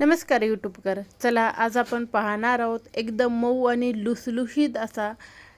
नमस्कार यूट्यूबकर. चला आज आपण पाहणार आहोत एकदम मऊ आणि लुसलुशीत असा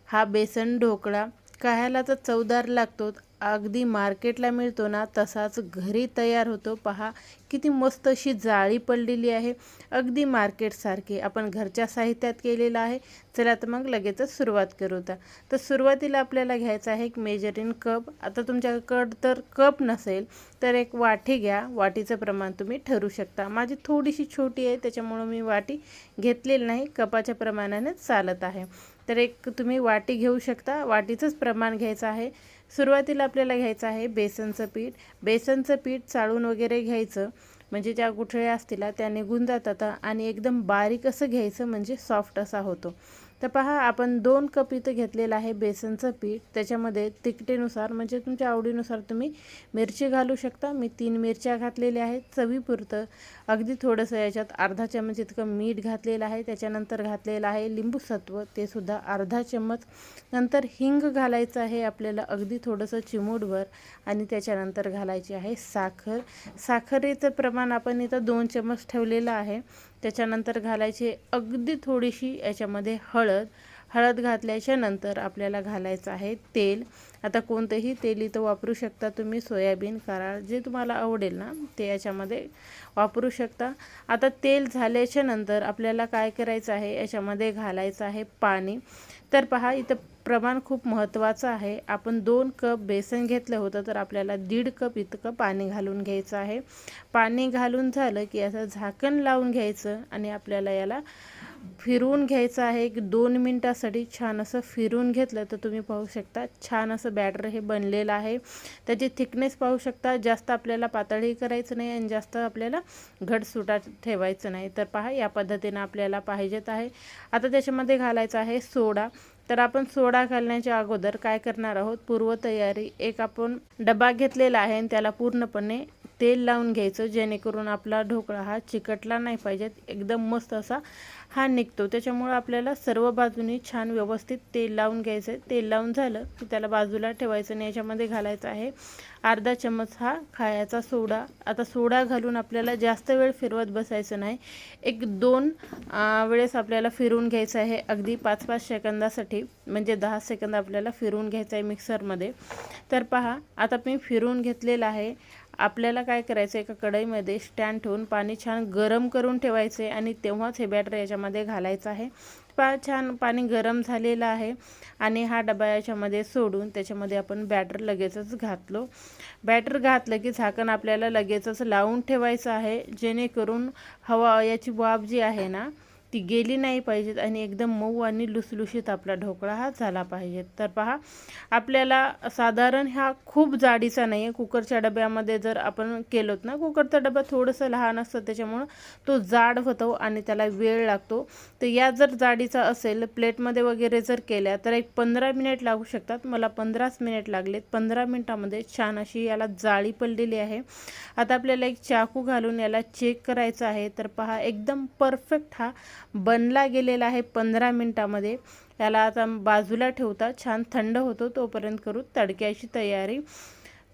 हा बेसन ढोकळा. खायला तर चवदार लागतो अगदी मार्केटला मिळतो ना तसाच घरी तयार होतो. पहा किती मस्त अशी जाळी पडलेली आहे. अगदी मार्केटसारखी आपण घरच्या साहित्यात केलेलं आहे. चला तर मग लगेचच सुरुवात करू तर. तर सुरुवातीला आपल्याला घ्यायचं आहे एक मेजरिंग कप आता तुमच्याकडं तर कप नसेल तर एक वाटी घ्या. वाटीचं प्रमाण तुम्ही ठरू शकता. माझी थोडीशी छोटी आहे त्याच्यामुळं मी वाटी घेतलेली नाही. कपाच्या प्रमाणानेच चालत आहे. तर एक तुम्ही वाटी घेऊ शकता. वाटीचंच प्रमाण घ्यायचं आहे. सुरुवातीला आपल्याला घ्यायचं आहे बेसनचं पीठ. बेसनचं पीठ चाळून वगैरे घ्यायचं. म्हणजे ज्या गुठळ्या असतील त्या निघून जातात आणि एकदम बारीक असं घ्यायचं म्हणजे सॉफ्ट असा होतो. तर पहा आपण दोन कप इथं घेतलेलं आहे बेसनचं पीठ. त्याच्यामध्ये तिखटेनुसार म्हणजे तुमच्या आवडीनुसार तुम्ही मिरची घालू शकता. मी तीन मिरच्या घातलेल्या आहेत चवीपुरतं. अगदी थोडंसं याच्यात अर्धा चम्मच इतकं मीठ घातलेलं आहे. त्याच्यानंतर घातलेलं आहे लिंबूसत्व ते सुद्धा अर्धा चम्मच. नंतर हिंग घालायचं आहे आपल्याला अगदी थोडंसं चिमूटभर आणि त्याच्यानंतर घालायची आहे साखर. साखरेचं प्रमाण आपण इथं दोन चम्मच ठेवलेलं आहे. त्याच्यानंतर घालायची अगदी थोडीशी याच्यामध्ये हळद हळद घातल्याच्या नंतर आपल्याला घालायचं आहे तेल. आता कोणतंही तेल इथं वापरू शकता तुम्ही सोयाबीन कराळ जे तुम्हाला आवडेल ना ते याच्यामध्ये वापरू शकता. आता तेल झाल्याच्यानंतर आपल्याला काय करायचं आहे याच्यामध्ये घालायचं आहे पाणी. तर पहा इथं प्रमाण खूप महत्त्वाचं आहे. आपण दोन कप बेसन घेतलं होतं तर आपल्याला दीड कप इतकं पाणी घालून घ्यायचं आहे. पाणी घालून झालं की असं झाकण लावून घ्यायचं आणि आपल्याला याला फिरवून घ्यायचं आहे. एक दोन मिनटासाठी छान असं फिरून घेतलं तर तुम्ही पाहू शकता. छान असं बॅटर हे बनलेलं आहे. त्याची थिकनेस पाहू शकता. जास्त आपल्याला पातळही करायचं नाही आणि जास्त आपल्याला घटसुटा ठेवायचं नाही. तर पहा या पद्धतीनं आपल्याला पाहिजेत आहे. आता त्याच्यामध्ये घालायचं आहे सोडा. तर आपण सोडा घालण्याच्या अगोदर काय करणार आहोत? पूर्वतयारी. एक आपण डबा घेतलेला आहे आणि त्याला पूर्णपणे तेल लावून घ्यायचं जेणेकरून आपला ढोकळा हा चिकटला नाही पाहिजे एकदम मस्त असा हा निघतो. त्याच्यामुळं आपल्याला सर्व बाजूनी छान व्यवस्थित तेल लावून घ्यायचं आहे. तेल लावून झालं की त्याला बाजूला ठेवायचं आणि याच्यामध्ये घालायचं आहे. अर्धा चम्मच हा खायचा सोडा. आता सोडा घालून आपल्याला जास्त वेळ फिरवत बसायचं नाही. एक दोन वेळेस आपल्याला फिरून घ्यायचं आहे. अगदी पाच पाच सेकंदासाठी म्हणजे दहा सेकंद आपल्याला फिरून घ्यायचं आहे मिक्सरमध्ये. तर पहा आता मी फिरून घेतलेलं आहे. आपल्याला काय करायचं? एका कढईमध्ये स्टँड ठेवून पाणी छान गरम करून ठेवायचे आणि तेव्हाच हे बॅटर याच्यामध्ये घालायचं आहे. पा छान पाणी गरम झालेलं आहे आणि हा डबा याच्यामध्ये सोडून त्याच्यामध्ये आपण बॅटर लगेचच घातलो. बॅटर घातलं की झाकण आपल्याला लगेचच लावून ठेवायचं आहे जेणेकरून हवा याची वाफ जी आहे ना ती गेली नाही पाहिजेत आणि एकदम मऊ आणि लुसलुशीत आपला ढोकळा हा झाला पाहिजे. तर पहा आपल्याला साधारण हा खूप जाडीचा नाही आहे कुकरच्या डब्यामध्ये जर आपण केलोत ना कुकरचा डबा थोडंसं लहान असतं त्याच्यामुळं तो जाड होतो आणि त्याला वेळ लागतो. तर या जर जाडीचा असेल प्लेटमध्ये वगैरे जर केल्या तर एक पंधरा मिनिट लागू शकतात. मला पंधराच मिनिट लागलेत. पंधरा मिनटामध्ये छान अशी याला जाळी पडलेली आहे. आता आपल्याला एक चाकू घालून याला चेक करायचं आहे. तर पहा एकदम परफेक्ट हा बनला गेलेला आहे पंधरा मिनटामध्ये. याला आता बाजूला ठेवता छान थंड होतो तोपर्यंत करू तडक्याची तयारी.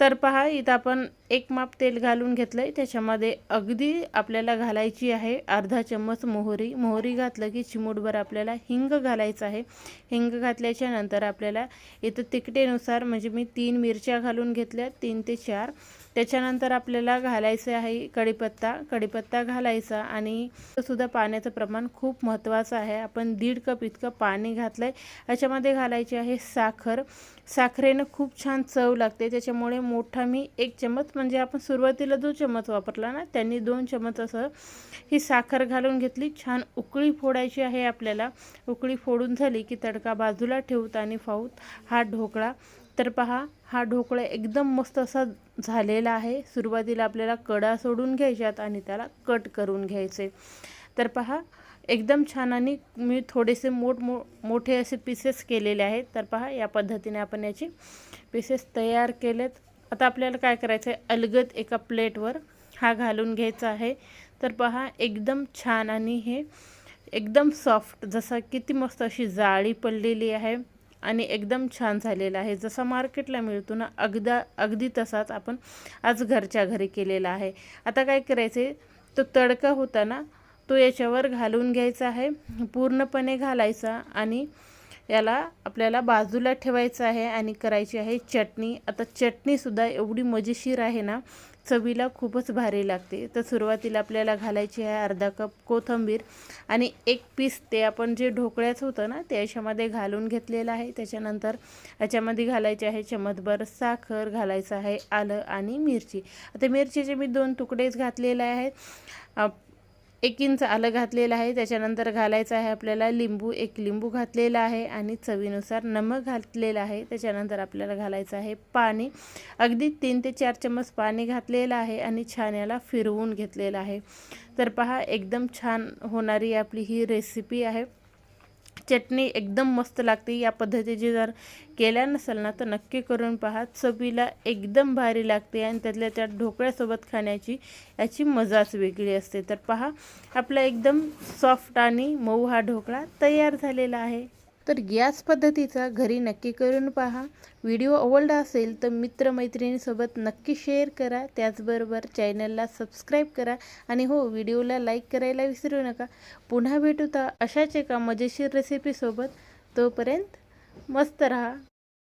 तर पहा इथं आपण एक माप तेल घालून घेतलं आहे त्याच्यामध्ये अगदी आपल्याला घालायची आहे अर्धा चम्मच मोहरी. मोहरी घातलं की चिमूटभर आपल्याला हिंग घालायचं आहे. हिंग घातल्याच्या नंतर आपल्याला इथं तिकटेनुसार म्हणजे मी तीन मिरच्या घालून घेतल्या तीन ते चार. त्याच्यानंतर आपल्याला घालायचं आहे कढीपत्ता. कढीपत्ता घालायचा आणि सुद्धा पाण्याचं प्रमाण खूप महत्त्वाचं आहे. आपण दीड कप इतकं पाणी घातलं आहे याच्यामध्ये घालायची आहे साखर. साखरेनं खूप छान चव लागते. त्याच्यामुळे मोठा मी एक चमच म्हणजे आपण सुरुवातीला जो चमच वापरला ना त्यांनी दोन चमच असं ही साखर घालून घेतली. छान उकळी फोडायची आहे आपल्याला. उकळी फोडून झाली की तडका बाजूला ठेवता आणि फाऊत. हा ढोकळा तर पहा हा ढोकळा एकदम मस्त असा झालेला आहे. सुरुवातीला आपल्याला कडा सोडून घ्यायच्यात आणि त्याला कट करून घ्यायचे. तर पहा एकदम छान आणि मी थोडेसे मोठ मो मोठे असे पीसेस केलेले आहेत. तर पहा या पद्धतीने आपण याची पीसेस तयार केलेत. आता आपल्याला काय करायचं आहे अलगद एका प्लेटवर हा घालून घ्यायचा आहे. तर पहा एकदम छान आणि हे एकदम सॉफ्ट जसा किती मस्त अशी जाळी पडलेली आहे. आणि एकदम छान झालेला आहे. जसा मार्केटला मिळतो ना अगदा अगदी तसाच आपण आज घरच्या घरी केलेला आहे. आता काय करायचे तो तडका होता ना तो याच्यावर घालून घ्यायचा आहे. पूर्णपणे घालायचा आणि याला आपल्याला बाजूला ठेवायचं आहे आणि करायची आहे चटणी. आता चटणीसुद्धा एवढी मजेशीर आहे ना चवीला खूपच भारी लागते. तर सुरुवातीला आपल्याला घालायची आहे अर्धा कप कोथिंबीर आणि एक पीस ते आपण जे ढोकळ्याचं होतं ना ते याच्यामध्ये घालून घेतलेलं आहे. त्याच्यानंतर याच्यामध्ये घालायचे आहे चमचभर साखर घालायचं आहे आलं आणि मिरची. आता मिरचीचे मी दोन तुकडेच घातलेले आहेत. एक इंच आलं घातलेलं आहे त्याच्यानंतर घालायचं आहे आपल्याला लिंबू एक लिंबू घातलेला आहे आणि चवीनुसार नमक घातलेलं आहे त्याच्यानंतर आपल्याला घालायचं आहे पाणी. अगदी तीन ते चार चम्मच पाणी घातलेलं आहे आणि छान याला फिरवून घेतलेलं आहे. तर पहा एकदम छान होणारी आपली ही रेसिपी आहे. चटणी एकदम मस्त लागते. या पद्धतीची जर केल्या नसेल ना तर नक्की करून पहा. चवीला एकदम भारी लागते आणि त्यातल्या त्या ढोकळ्यासोबत खाण्याची याची मजाच वेगळी असते. तर पहा आपला एकदम सॉफ्ट आणि मऊ हा ढोकळा तयार झालेला आहे. तर याच पद्धतीचा घरी नक्की करून पहा. व्हिडिओ आवडला असेल तर मित्रमैत्रिणीसोबत नक्की शेअर करा. त्याचबरोबर चॅनलला सबस्क्राईब करा आणि हो व्हिडिओला लाईक करायला विसरू नका. पुन्हा भेटू तर अशाच एका मजेशीर रेसिपीसोबत तोपर्यंत मस्त रहा.